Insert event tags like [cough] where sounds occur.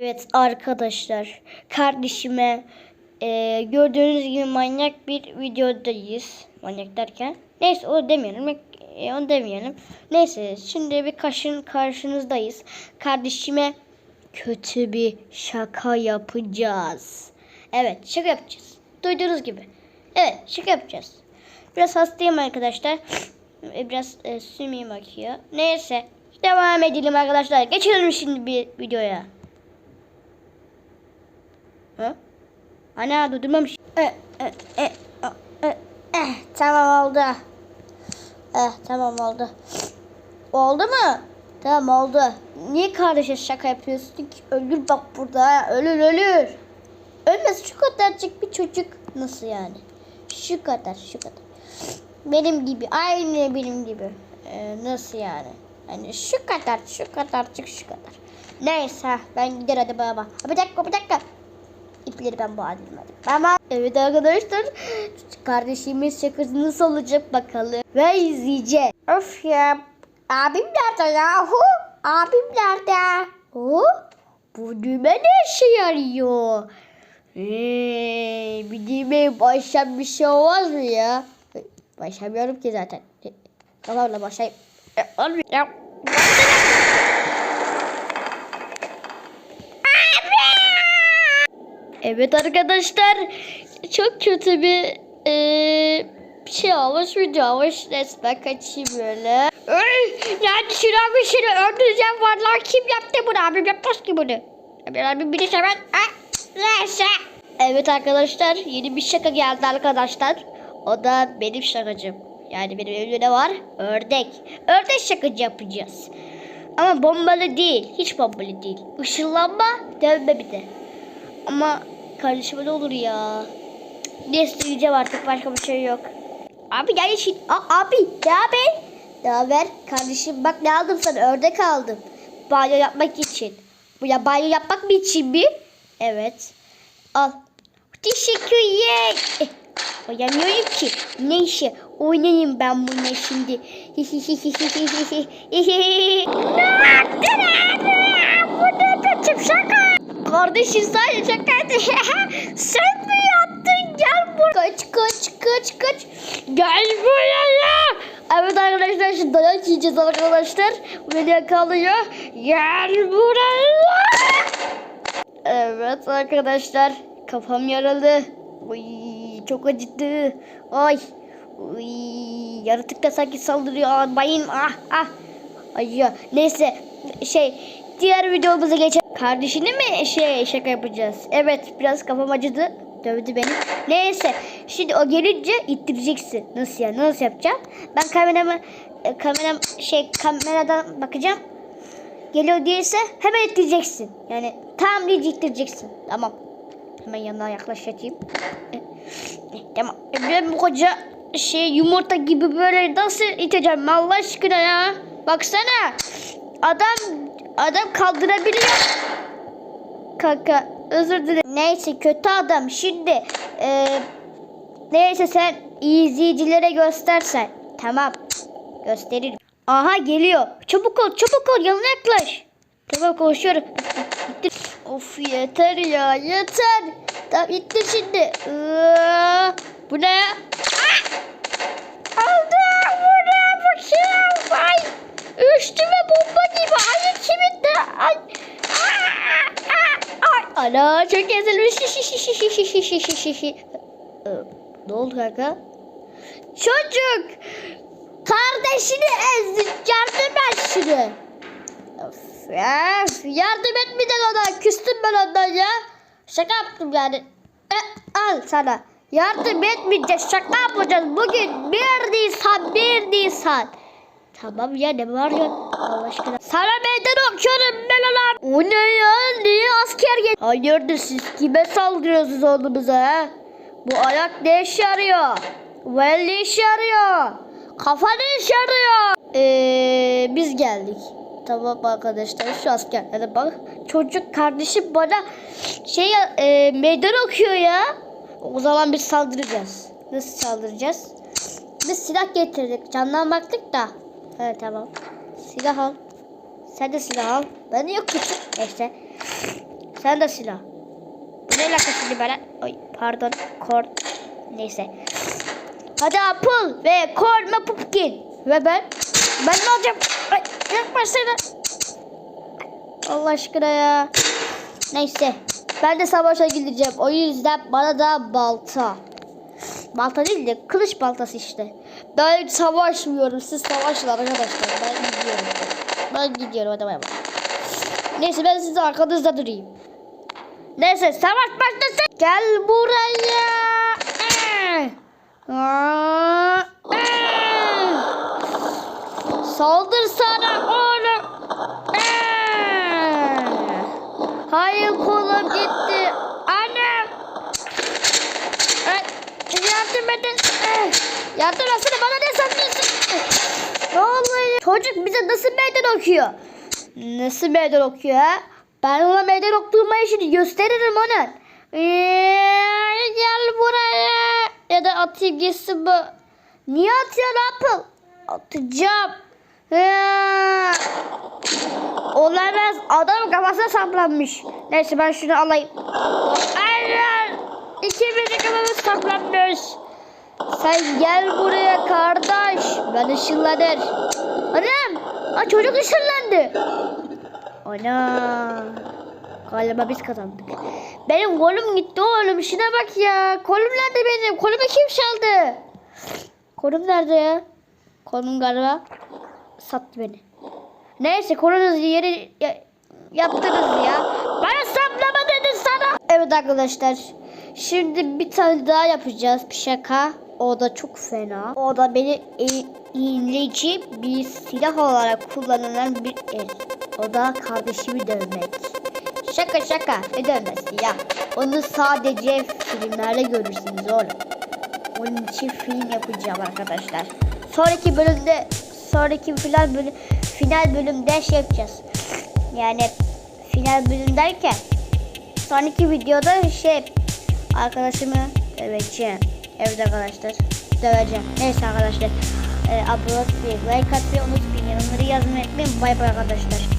Evet arkadaşlar kardeşime e, gördüğünüz gibi manyak bir videodayız. Manyak derken. Neyse o demeyelim. E, onu demeyelim. Neyse şimdi bir kaşın karşınızdayız. Kardeşime kötü bir şaka yapacağız. Evet şaka yapacağız. Duyduğunuz gibi. Evet şaka yapacağız. Biraz hastayım arkadaşlar. E, Biraz e, sümüğüm akıyor. Neyse devam edelim arkadaşlar. Geçelim şimdi bir videoya. Ha? Ana durdurmamış. E, e, e, e, e, eh, tamam oldu. Eh, tamam oldu. Oldu mu? Tamam oldu. Niye kardeşe şaka yapıyorsun ki? Ölür bak burada. Ölür ölür. Ölmez şu kadarcık bir çocuk. Nasıl yani? Şu kadar şu kadar. Benim gibi. Aynı benim gibi. Ee, nasıl yani? Yani şu kadar şu kadarcık şu kadar. Neyse ben gider hadi baba. Bir dakika bir dakika. İpleri ben bağlayayım hadi. Tamam. Evet arkadaşlar. Kardeşimiz şakası nasıl olacak bakalım. Ve izleyeceğiz. Of ya. Abim nerede yahu? Abim nerede? O? Bu düğme ne işe yarıyor? Eee, bir düğmeye başlayan bir şey olmaz mı ya? Başlamıyorum ki zaten. Tamam la başlayayım. Olmuyor. Ya. Evet arkadaşlar çok kötü bir eee, şey olmuş video olmuş resmen kaçayım böyle. Yani Şirin abi seni öldüreceğim vallahi kim yaptı bunu abim yapmaz ki bunu. Abim abim seven. Ah, neyse. Evet arkadaşlar yeni bir şaka geldi arkadaşlar. O da benim şakacım. Yani benim evimde ne var? Ördek. Ördek şakacı yapacağız. Ama bombalı değil. Hiç bombalı değil. Işınlanma dövme bir de. Ama kardeşime ne olur ya. Neyse duyacağım artık başka bir şey yok. Abi gel yeşil. Aa, abi ne haber? Ne haber? Kardeşim bak ne aldım sana ördek aldım. Banyo yapmak için. Bu ya banyo yapmak mı için mi? Evet. Al. Teşekkürler. Eh, Oynamıyorum ki. Neyse oynayayım ben bununla şimdi. [laughs] ne yaptın abi? Ne? Kardeşim sadece şakaydı. [laughs] Sen mi yaptın? Gel buraya. Kaç kaç kaç kaç. Gel buraya. Evet arkadaşlar şimdi dayak yiyeceğiz arkadaşlar. Beni yakalıyor. Gel buraya. Evet arkadaşlar kafam yaralı. Uy, çok acıdı. Ay. Uy, yaratık da sanki saldırıyor. Bayım ah ah. Acıyor. Neyse şey diğer videomuza geçelim. Kardeşini mi şey şaka yapacağız? Evet biraz kafam acıdı. Dövdü beni. Neyse şimdi o gelince ittireceksin. Nasıl ya? Nasıl yapacağım? Ben kameramı e, kameram şey kameradan bakacağım. Geliyor değilse hemen ittireceksin. Yani tam diye ittireceksin. Tamam. Hemen yanına yaklaşayım. E, e, Tamam. Ben bu koca şey yumurta gibi böyle nasıl iteceğim Allah aşkına ya. Baksana. Adam adam kaldırabiliyor. Kanka özür dilerim. Neyse kötü adam. Şimdi e, neyse sen izleyicilere göstersen. Tamam. Gösteririm. Aha geliyor. Çabuk ol çabuk ol yanına yaklaş. Tamam konuşuyorum. İttir. Of yeter ya yeter. Tamam ittir şimdi. Bu ne ya? Ah! Aldı bu ne bu kim? Üstüme bomba gibi. Ay kimitte. Ay. Aa, ay. Ana çok ezilmiş. Ne oldu kanka? Çocuk. Kardeşini ezdi. Yardım et şunu. Of, of. Yardım etmeden ona. Küstüm ben ondan ya. Şaka yaptım yani. E, al sana. Yardım etmeyeceğiz. Şaka yapacağız. Bugün 1 Nisan 1 Nisan. Tamam ya ne var ya? Allah aşkına. Sana meydan okuyorum ben ona. O ne ya? Niye asker gel? Hayırdır siz kime saldırıyorsunuz oğlumuza ha? Bu ayak ne işe yarıyor? El ne işe yarıyor? Kafa ne işe yarıyor? Ee, biz geldik. Tamam arkadaşlar şu askerlere bak. Çocuk kardeşim bana şey e, meydan okuyor ya. O zaman biz saldıracağız. Nasıl saldıracağız? Biz silah getirdik. Candan baktık da. Evet tamam. Silah al. Sen de silah al. Ben yok ki. [laughs] Neyse. Sen de silah. Bu ne alaka şimdi böyle? Ay pardon. Korn. Neyse. Hadi Apple ve Corn ve Pumpkin. Ve ben. Ben ne olacağım? Ay yaklaşsana. Allah aşkına ya. Neyse. Ben de savaşa gideceğim. O yüzden bana da balta. Balta değil de kılıç baltası işte. Ben savaşmıyorum. Siz savaşın arkadaşlar. Ben gidiyorum. Ben gidiyorum. Hadi bay bay. Neyse ben sizin arkanızda durayım. Neyse savaş başlasın. Gel buraya. Aa, aa. Saldır sana oğlum. Aa. Hayır kolum gitti. Anne. Ay, Yardım edin. Yardım etsene bana ne sanıyorsun? Ne oluyor? Çocuk bize nasıl meydan okuyor? Nasıl meydan okuyor ha? Ben ona meydan okuduğuma işini gösteririm onun. Ee, gel buraya. Ya da atayım gitsin bu. Niye atıyorsun Apple? Atacağım. Ee, Olamaz. Adam kafasına saplanmış. Neyse ben şunu alayım. Aynen. İkimizin kafamız saplanmış. Sen gel buraya kardeş. Ben ışınlanır. Anam. Aa, çocuk ışınlandı. Ana. Galiba biz kazandık. Benim kolum gitti oğlum. Şuna bak ya. Kolum nerede benim? Kolumu kim çaldı? Kolum nerede ya? Kolum galiba sattı beni. Neyse kolunuzu yeri ya- yaptınız ya. Bana saplama dedi sana. Evet arkadaşlar. Şimdi bir tane daha yapacağız bir şaka. O da çok fena. O da beni e- iğneyici bir silah olarak kullanılan bir el. O da kardeşimi dövmek. Şaka şaka. Ne dövmesi ya? Onu sadece filmlerde görürsünüz oğlum. Onun için film yapacağım arkadaşlar. Sonraki bölümde sonraki final bölüm final bölümde şey yapacağız. Yani final bölüm derken sonraki videoda şey arkadaşımı döveceğim. Evet arkadaşlar döveceğim. Neyse arkadaşlar. E, abone olmayı, like atmayı unutmayın. Yorumları yazmayı unutmayın. Bay bay arkadaşlar.